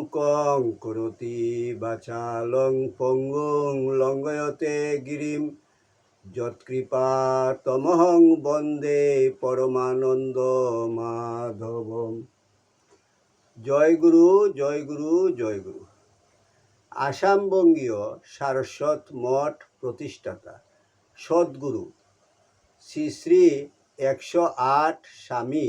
মুকং করতি বাচালং পঙ্গুং লঙ্গয়তে গিরিম। যৎকৃপা তমহং বন্দে পরমানন্দ মাধবম। জয় গুরু জয় গুরু জয় গুরু। আসামবঙ্গীয় সারস্বত মঠ প্রতিষ্ঠাতা সদ্গুরু। শ্রী শ্রী একশো আট স্বামী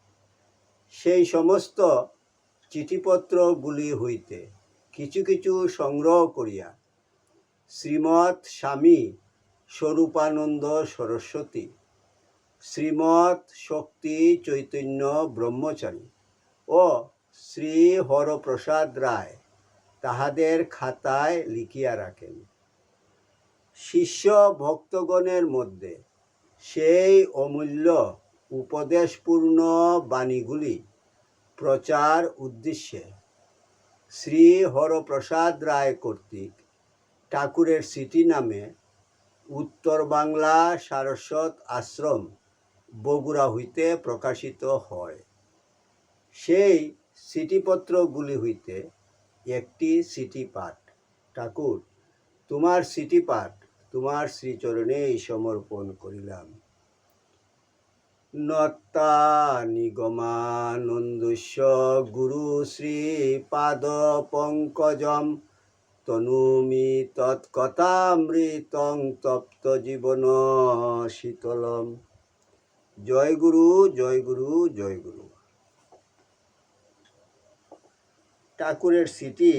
সেই সমস্ত চিঠিপত্রগুলি হইতে কিছু কিছু সংগ্রহ করিয়া শ্রীমৎ স্বামী স্বরূপানন্দ সরস্বতী, শ্রীমৎ শক্তি চৈতন্য ব্রহ্মচারী ও শ্রী হরপ্রসাদ রায় তাহাদের খাতায় লিখিয়া রাখেন। শিষ্য ভক্তগণের মধ্যে সেই অমূল্য উপদেশপূর্ণ বাণীগুলি, প্রচার উদ্দেশ্যে শ্রী হরপ্রসাদ রায় কর্তৃক ঠাকুরের সিটি নামে উত্তর বাংলা সারস্বত আশ্রম, বগুড়া হইতে প্রকাশিত হয়। সেই সিটিপত্রগুলি হইতে একটি সিটি পাঠ। ঠাকুর, তোমার সিটি পাঠ, তোমার শ্রীচরণেই সমর্পণ করিলাম। নত্তা নিগমানন্দস্য পঙ্কজম। তনুমি তৎকথামৃতং তপ্ত জীবন শীতলম। জয় গুরু জয় গুরু জয় গুরু। ঠাকুরের সিটি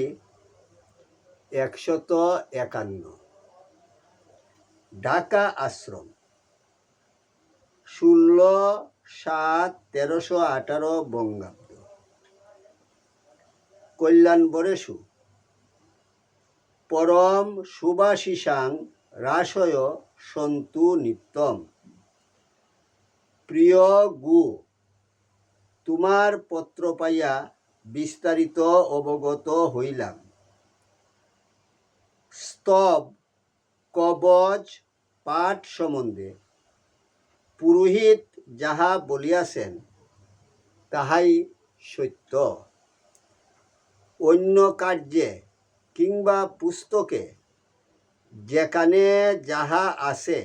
একশত একান্ন। ঢাকা আশ্রম। ষোলো, সাত, তেরোশো আঠারো বঙ্গাব্দ। কল্যাণ বরেশু পরম সুভাষিসাং রাসয় সন্তু নিত্যম। প্রিয় গু, তোমার পত্র পাইয়া বিস্তারিত অবগত হইলাম। স্তব কবচ পাঠ সম্বন্ধে পুরোহিত যাহা বলিয়াছেন, তাহাই সত্য। অন্য কার্যে কিংবা পুস্তকে যেখানে যাহা আছে,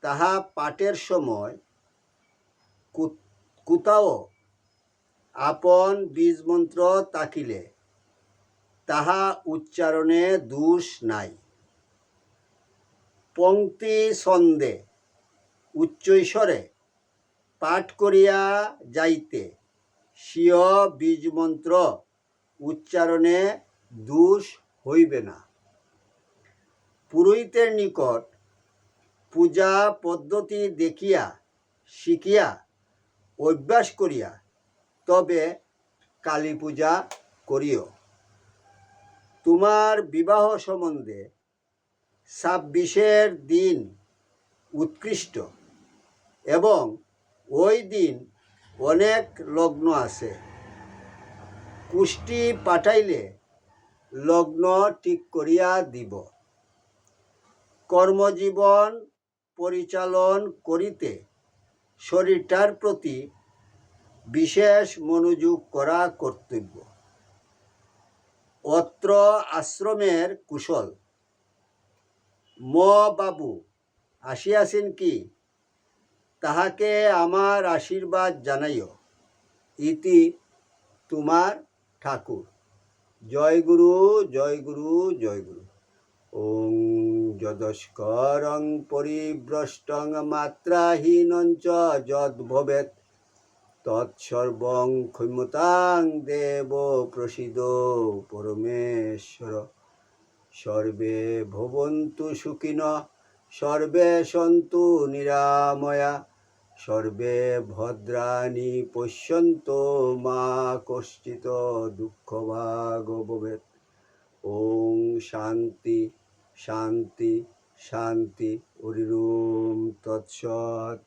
তাহা পাঠের সময় কোথাও আপন বীজমন্ত্র তাকিলে, তাহা উচ্চারণে দোষ নাই। পংক্তি ছন্দে উচ্চৈস্বরে, পাঠ করিয়া যাইতে, স্বীয় বীজমন্ত্র উচ্চারণে দোষ হইবে না। পুরোহিতের নিকট পূজা পদ্ধতি দেখিয়া, শিখিয়া, অভ্যাস করিয়া তবে কালী পূজা করিও। তোমার বিবাহ সম্বন্ধে ছাব্বিশের দিন উৎকৃষ্ট। এবং ওই দিন অনেক লগ্ন আছে। কুষ্টি পাঠাইলে লগ্ন ঠিক করিয়া দিব। কর্মজীবন পরিচালন করিতে শরীরটার প্রতি বিশেষ মনোযোগ করা কর্তব্য। অত্র আশ্রমের কুশল ম বাবু আসিয়াছেন কি? তাহাকে আমার আশীর্বাদ জানাইও। ইতি তোমার ঠাকুর। জয় গুরু জয় গুরু জয় গুরু। ওং যদস্করং পরিভ্রষ্টং মাত্রাহীনং চ যদ্ভবেৎ। তৎসর্বং ক্ষমতাং দেব প্রসিদ পরমেশ্বর। সর্বে ভবন্তু সুখিন সর্বে সন্তু নিরাময়া, সর্বে ভদ্রাণি পশ্যন্ত মা কশ্চিত দুঃখভাগ ভাগবেদ ওং শান্তি শান্তি শান্তি অরিরুম তৎসৎ।